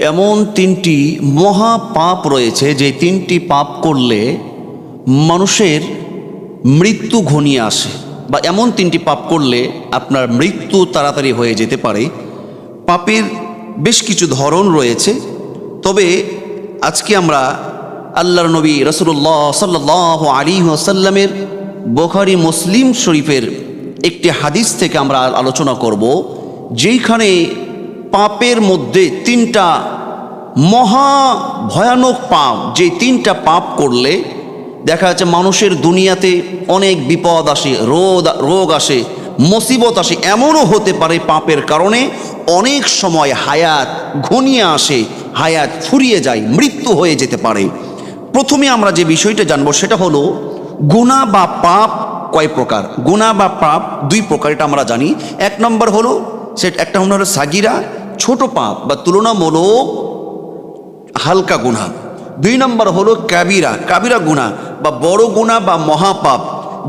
এমন তিনটি মহা পাপ রয়েছে, যে তিনটি পাপ করলে মানুষের মৃত্যু ঘনিয়ে আসে। বা এমন তিনটি পাপ করলে আপনার মৃত্যু তাড়াতাড়ি হয়ে যেতে পারে। পাপের বেশ কিছু ধরন রয়েছে। তবে আজকে আমরা আল্লাহর নবী রসুল্লাহ সাল্লাহ আলী আসাল্লামের বোখারি মুসলিম শরীফের একটি হাদিস থেকে আমরা আলোচনা করব, যেইখানে পাপের মধ্যে তিনটা মহা ভয়ানক পাপ, যে তিনটা পাপ করলে দেখা যাচ্ছে মানুষের দুনিয়াতে অনেক বিপদ আসে, রোদ, রোগ আসে, মুসিবত আসে। এমনও হতে পারে পাপের কারণে অনেক সময় হায়াত ঘনিয়ে আসে, হায়াত ফুরিয়ে যায়, মৃত্যু হয়ে যেতে পারে। প্রথমে আমরা যে বিষয়টা জানব সেটা হলো গুণা বা পাপ কয় প্রকার? গুণা বা পাপ দুই প্রকার, এটা আমরা জানি। এক নম্বর হলো সেটা একটা হলো সাগিরা ছোট পাপ বা তুলনামূলক হালকা গুণা। দুই নম্বর হলো কাবিরা কাবিরা গুণা বা বড় গুণা বা মহাপাপ।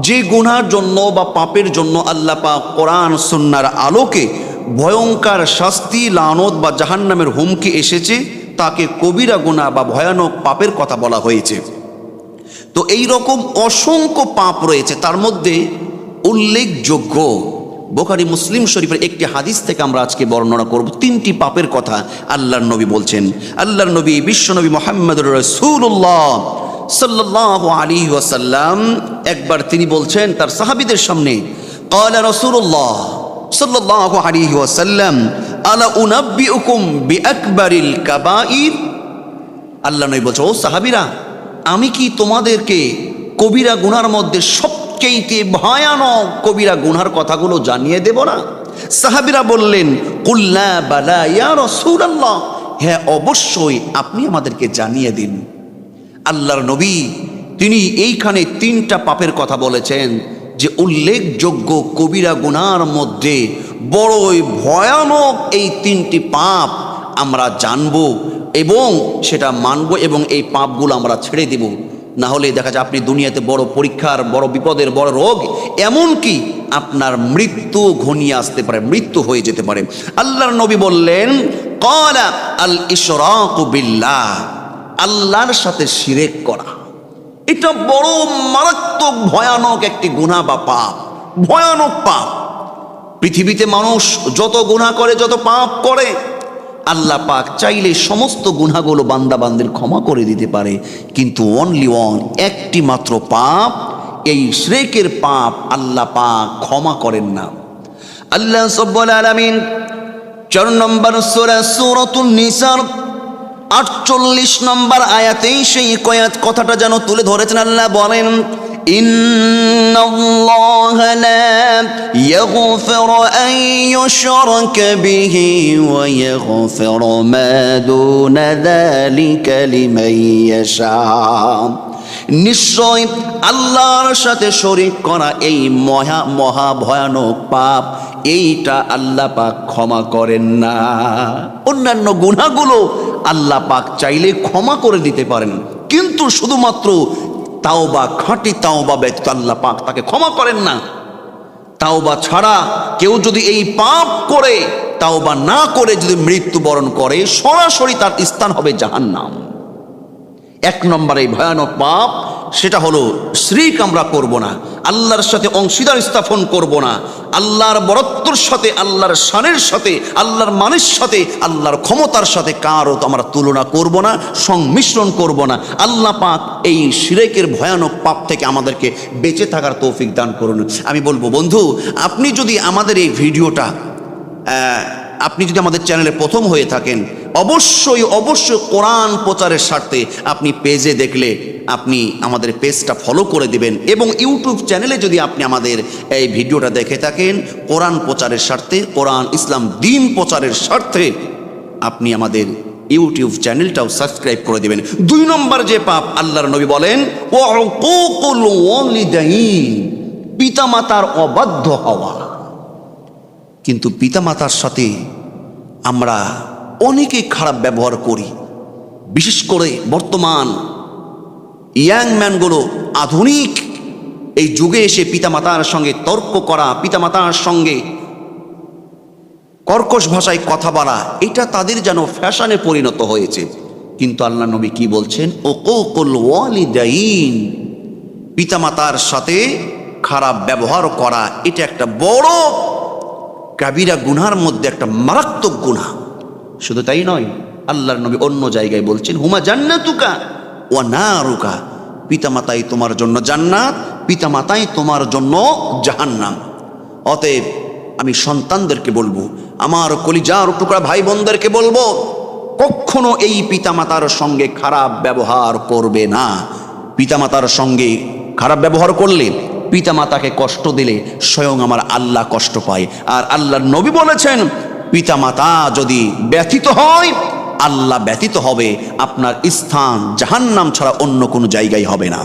যে গুনার জন্য বা পাপের জন্য আল্লাহ পাক কোরআন সুন্নার আলোকে ভয়ঙ্কর শাস্তি, লানত বা জাহান্নামের হুমকি এসেছে, তাকে কবিরা গুণা বা ভয়ানক পাপের কথা বলা হয়েছে। তো এই রকম অসংখ্য পাপ রয়েছে, তার মধ্যে উল্লেখযোগ্য বোখারি মুসলিম শরীফের একটি হাদিস থেকে আমরা আজকে বর্ণনা করব। তিনটি পাপের কথা আল্লাহর নবী বলছেন। আল্লাহর নবী বিশ্বনবী মোহাম্মদ রসুল্লাহ সাল্লাহ আলী ওয়াসাল্লাম। একবার তিনি বলছেন তার সাহাবিদের সামনে কালা রসুল্লাহ সাল্লাহ আলী ওয়াসাল্লাম, আলা উনাব্বিউকুম বিআকবারিল কাবাইর? আল্লাহ নবী বলছে, ও সাহাবিরা, আমি কি তোমাদেরকে কবিরা গুনার মধ্যে সবচেয়ে ভয়ানক কবিরা গুনার কথাগুলো জানিয়ে দেব না। সাহাবিরা বললেন কুল্লা বালা ইয়া রাসূলুল্লাহ। হ্যাঁ অবশ্যই আপনি আমাদেরকে জানিয়ে দিন। আল্লাহর নবী তিনি এইখানে তিনটা পাপের কথা বলেছেন যে উল্লেখযোগ্য কবিরা গুনার মধ্যে বড়ই ভয়ানক এই তিনটি পাপ আমরা জানব এবং সেটা মানব এবং এই পাপগুলো আমরা ছেড়ে দেব। না হলে দেখা যায় আপনি দুনিয়াতে বড় পরীক্ষার, বড় বিপদের, বড় রোগ, এমনকি আপনার মৃত্যু ঘনিয়ে আসতে পারে, মৃত্যু হয়ে যেতে পারে। আল্লাহর নবী বললেন, কলা আল ইশরাক বিল্লাহ আল্লাহর সাথে শিরেক করা। এটা বড় মারাত্মক, ভয়ানক একটি গুণা বা পাপ, ভয়ানক পাপ। পৃথিবীতে মানুষ যত গুণা করে, যত পাপ করে আল্লাহ পাক চাইলে সমস্ত গুনাহগুলো বান্দা বান্দির ক্ষমা করে দিতে পারে, কিন্তু অনলি ওয়ান একটি মাত্র পাপ, এই শ্রেকের পাপ আল্লাহ পাক ক্ষমা করেন না। আল্লাহ সব্বুল আলামিন চার নম্বর সূরা সূরাতুন নিসার, আটচল্লিশ নম্বর আয়াতেই সেই কয়াত কথাটা যেন তুলে ধরেছেন। আল্লাহ বলেন إن الله لا يغفر أن يشرك به ويغفر ما دون ذلك لمن يشاء নিশ্চয় আল্লাহর সাথে শরিক করা এই মহা মহা ভয়ানক পাপ এইটা আল্লাহ পাক ক্ষমা করেন না অন্যান্য গুণাগুলো আল্লাহ পাক চাইলে ক্ষমা করে দিতে পারেন কিন্তু শুধুমাত্র তাওবা খাঁটি তাওবা ব্যতীত আল্লাহ পাক তাকে ক্ষমা করেন না। তাওবা ছাড়া কেউ যদি এই পাপ করে, তাওবা না করে যদি মৃত্যুবরণ করে, সরাসরি তার স্থান হবে জাহান্নাম। এক নম্বর এই ভয়ানক পাপ সেটা হলো শ্রিক আমরা করব না, আল্লাহর সাথে অংশীদার স্থাপন করব না, আল্লাহর বরত্বর সাথে, আল্লাহর শানের সাথে, আল্লাহর মানের সাথে, আল্লাহর ক্ষমতার সাথে কারও তো আমরা তুলনা করব না, সংমিশ্রণ করব না। আল্লাহ পাক এই শিরেকের ভয়ানক পাপ থেকে আমাদেরকে বেঁচে থাকার তৌফিক দান করুন। আমি বলব, বন্ধু, আপনি যদি আমাদের এই ভিডিওটা আপনি যদি আমাদের চ্যানেলে প্রথম হয়ে থাকেন, অবশ্যই অবশ্যই কোরআন প্রচারের স্বার্থে আপনি পেজে দেখলে আপনি আমাদের পেজটা ফলো করে দিবেন এবং ইউটিউব চ্যানেলে যদি আপনি আমাদের এই ভিডিওটা দেখে থাকেন, কোরআন প্রচারের স্বার্থে, কোরআন ইসলাম দিন প্রচারের স্বার্থে আপনি আমাদের ইউটিউব চ্যানেলটাও সাবস্ক্রাইব করে দিবেন। দুই নম্বর যে পাপ আল্লাহর নবী বলেন পিতামাতার অবাধ্য হওয়া। কিন্তু পিতামাতার সাথে আমরা অনেকে খারাপ ব্যবহার করি। বিশেষ করে বর্তমান ইয়াং ম্যানগুলো আধুনিক এই যুগে এসে পিতামাতার সঙ্গে তর্ক করা, পিতামাতার সঙ্গে কর্কশ ভাষায় কথা বলা, এটা তাদের যেন ফ্যাশনে পরিণত হয়েছে। কিন্তু আল্লাহ নবী কি বলছেন? ও কোকল ওয়ালিদাইন। পিতামাতার সাথে খারাপ ব্যবহার করা, এটা একটা বড় কাবিরা গুনার মধ্যে একটা মারাত্মক গুণা শুধু তাই নয়, আল্লাহর নবী অন্য জায়গায় বলছেন, হুমা জান্নাতুকা ও না রুকা পিতামাতাই তোমার জন্য জান্নাত, পিতামাতাই তোমার জন্য জাহান্নাম। অতএব আমি সন্তানদেরকে বলব, আমার কলিজার টুকরা ভাই বোনদেরকে বলব, কখনো এই পিতামাতার সঙ্গে খারাপ ব্যবহার করবে না। পিতামাতার সঙ্গে খারাপ ব্যবহার করলে পিতামাতাকে কষ্ট দিলে স্বয়ং আমার আল্লাহ কষ্ট পায়। আর আল্লাহর নবী বলেছেন, পিতামাতা যদি ব্যথিত হয়, আল্লাহ ব্যথিত হবে, আপনার স্থান জাহান্নাম ছাড়া অন্য কোনো জায়গায় হবে না।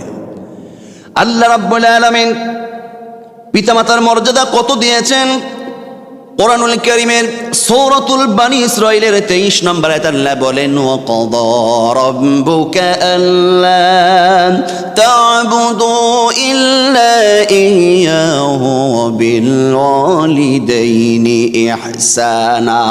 আল্লাহ রাব্বুল আলামিন পিতামাতার মর্যাদা কত দিয়েছেন? কোরআনুল কারীমের সূরাতুল বানি ইসরাঈলের 23 নম্বর আয়াত আল্লাহ বলেন ওয়া কাদা রাব্বুকা আল্লা তা'বুদু ইল্লা ইয়্যাহু ওয়া বিল ওয়ালিদাইনি ইহসানা।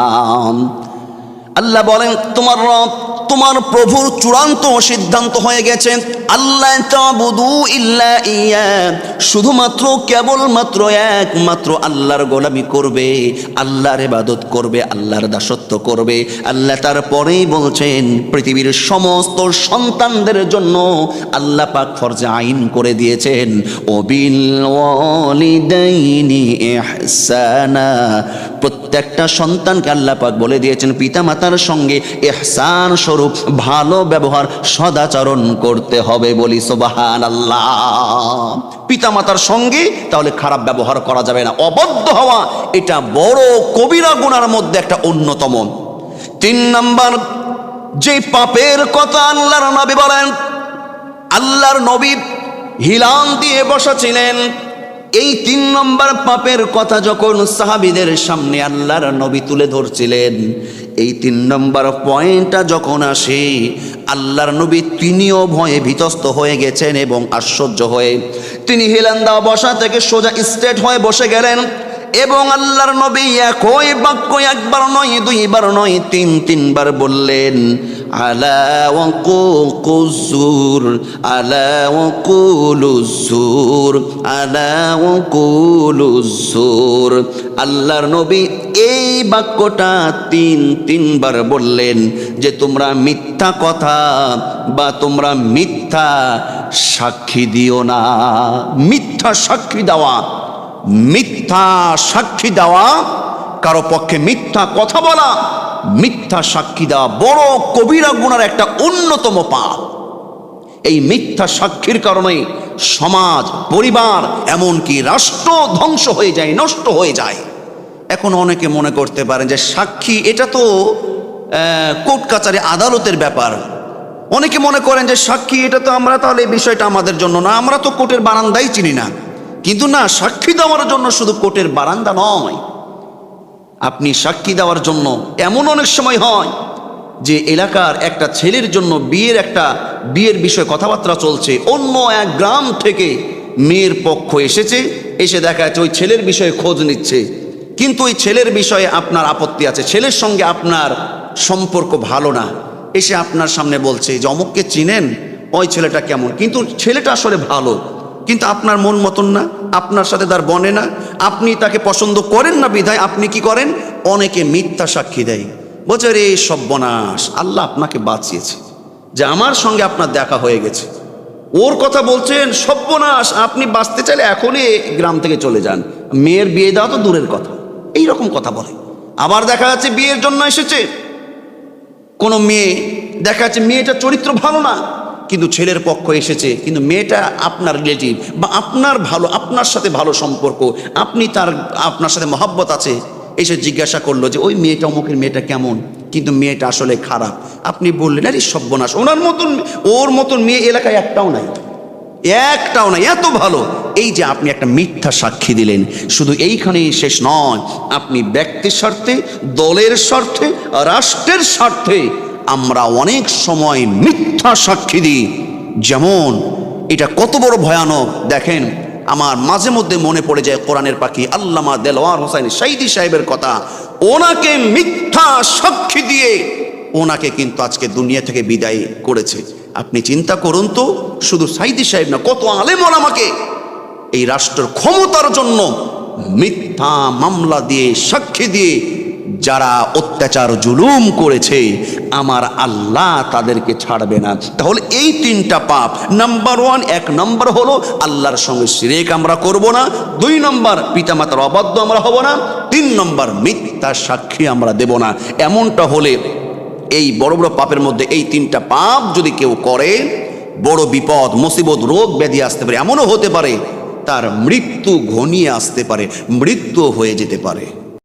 আল্লাহ বলেন, তোমার রব, তোমার প্রভুর চূড়ান্ত সিদ্ধান্ত হয়ে গেছে। আল্লাহ তাবুদু ইল্লা ইয়া। শুধুমাত্র কেবলমাত্র একমাত্র আল্লাহর গোলামি করবে, আল্লাহর ইবাদত করবে, আল্লাহর দাসত্ব করবে। আল্লাহ তারপরেই বলছেন, পৃথিবীর সমস্ত সন্তানদের জন্য আল্লাহ পাক ফরজে আইন করে দিয়েছেন। ও বিল ওয়ালিদাইনি ইহসানা। প্রত্যেকটা সন্তানকে আল্লাহ পাক বলে দিয়েছেন পিতামাতার সঙ্গে এহসান স্বরূপ ভালো ব্যবহার সদাচরণ করতে হবে বলি সোবাহান আল্লাহ পিতামাতার সঙ্গে তাহলে খারাপ ব্যবহার করা যাবে না। অবদ্ধ হওয়া, এটা বড় কবিরা গুণার মধ্যে একটা অন্যতম। তিন নাম্বার, যে পাপের কথা আল্লাহর নবী বলেন, আল্লাহর নবী হিলাম দিয়ে বসা ছিলেন এই তিন নম্বর পাপের কথা যখন সাহাবিদের সামনে আল্লাহর নবী তুলে ধরছিলেন এই তিন নম্বর পয়েন্টটা যখন আসে, আল্লাহর নবী তিনিও ভয়ে ভীতস্ত হয়ে গেছেন এবং আশ্চর্য হয়ে তিনি হিলান দেওয়া বসা থেকে সোজা স্টেট হয়ে বসে গেলেন এবং আল্লাহর নবী একই বাক্য একবার নয়, দুইবার নয়, তিন, তিনবার বললেন আলা ওয়াকুকুজুর আলা ওয়াকুলুজুর আলা ওয়াকুলুজুর আল্লাহর নবী এই বাক্যটা তিন, তিনবার বললেন যে তোমরা মিথ্যা কথা বা তোমরা মিথ্যা সাক্ষী দিও না। মিথ্যা সাক্ষী দেওয়া, মিথ্যা সাক্ষী দেওয়া, কারও পক্ষে মিথ্যা কথা বলা মিথ্যা সাক্ষী দেওয়া বড় কবিরা গুণার একটা অন্যতম পাপ। এই মিথ্যা সাক্ষীর কারণে সমাজ, পরিবার, এমনকি রাষ্ট্র ধ্বংস হয়ে যায়, নষ্ট হয়ে যায়। এখন অনেকে মনে করতে পারেন যে সাক্ষী এটা তো কোর্ট কাচারি আদালতের ব্যাপার। অনেকে মনে করেন যে সাক্ষী এটা তো আমরা তাহলে এই বিষয়টা আমাদের জন্য না, আমরা তো কোর্টের বারান্দাই চিনি না। কিন্তু না, সাক্ষী দেওয়ার জন্য শুধু কোর্টের বারান্দা নয় আপনি সাক্ষী দেওয়ার জন্য এমন অনেক সময় হয় যে এলাকার একটা ছেলের জন্য বিয়ের একটা বিয়ের বিষয়ে কথাবার্তা চলছে। অন্য এক গ্রাম থেকে মেয়ের পক্ষ এসেছে, এসে দেখা যাচ্ছে ওই ছেলের বিষয়ে খোঁজ নিচ্ছে। কিন্তু ওই ছেলের বিষয়ে আপনার আপত্তি আছে। ছেলের সঙ্গে আপনার সম্পর্ক ভালো না। এসে আপনার সামনে বলছে যে, অমুককে চিনেন? ওই ছেলেটা কেমন? কিন্তু ছেলেটা আসলে ভালো। কিন্তু আপনার মন মতন না, আপনার সাথে তার বনে না, আপনি তাকে পছন্দ করেন না বিধায় আপনি কি করেন? অনেকে মিথ্যা সাক্ষী দেয়। বলছে রে সব্যনাশ আল্লাহ আপনাকে বাঁচিয়েছে। যে আমার সঙ্গে আপনার দেখা হয়ে গেছে। ওর কথা বলছেন সব্যনাশ আপনি বাঁচতে চাইলে এখনই গ্রাম থেকে চলে যান। মেয়ের বিয়ে দেওয়া তো দূরের কথা। এই রকম কথা বলে। আবার দেখা যাচ্ছে বিয়ের জন্য এসেছে। কোনো মেয়ে, দেখা যাচ্ছে মেয়েটার চরিত্র ভালো না। কিন্তু ছেলের পক্ষ এসেছে, কিন্তু মেয়েটা আপনার রিলেটিভ বা আপনার ভালো, আপনার সাথে ভালো সম্পর্ক, আপনি তার, আপনার সাথে মহাব্বত আছে? এসে জিজ্ঞাসা করল যে, ওই মেয়েটা, অমুকের মেয়েটা কেমন? কিন্তু মেয়েটা আসলে খারাপ। আপনি বললেন, আরে সব্যনাশ ওনার মতন, ওর মতন মেয়ে এলাকায় একটাও নাই। একটাও না এত ভালো। এই যে আপনি একটা মিথ্যা সাক্ষী দিলেন, শুধু এইখানেই শেষ নয়, আপনি ব্যক্তির স্বার্থে, দলের স্বার্থে, রাষ্ট্রের স্বার্থে আমরা অনেক সময় মিথ্যা সাক্ষী দিই। যেমন, এটা কত বড় ভয়ানক, দেখেন, আমার মাঝে মধ্যে মনে পড়ে যায় কোরআনের পাখি আল্লামা দেলোয়ার হোসাইন সাইদি সাহেবের কথা। ওনাকে মিথ্যা সাক্ষী দিয়ে ওনাকে কিন্তু আজকে দুনিয়া থেকে বিদায় করেছে। আপনি চিন্তা করুন তো, শুধু সাইদি সাহেব না, কত আলেম আমাকে এই রাষ্ট্রের ক্ষমতার জন্য মিথ্যা মামলা দিয়ে সাক্ষী দিয়ে যারা অত্যাচার জুলুম করেছে, আমার আল্লাহ তাদেরকে ছাড়বে না। তাহলে এই তিনটা পাপ নাম্বার ওয়ান এক নম্বর হলো আল্লাহর সঙ্গে সিরেক আমরা করব না, দুই নম্বর পিতামাতার অবাধ্য আমরা হব না, তিন নম্বর মিথ্যা সাক্ষী আমরা দেব না। এমনটা হলে এই বড় বড় পাপের মধ্যে এই তিনটা পাপ যদি কেউ করে, বড় বিপদ, মুসিবত, রোগ ব্যাধি আসতে পারে, এমনও হতে পারে, তার মৃত্যু ঘনিয়ে আসতে পারে মৃত্যু হয়ে যেতে পারে।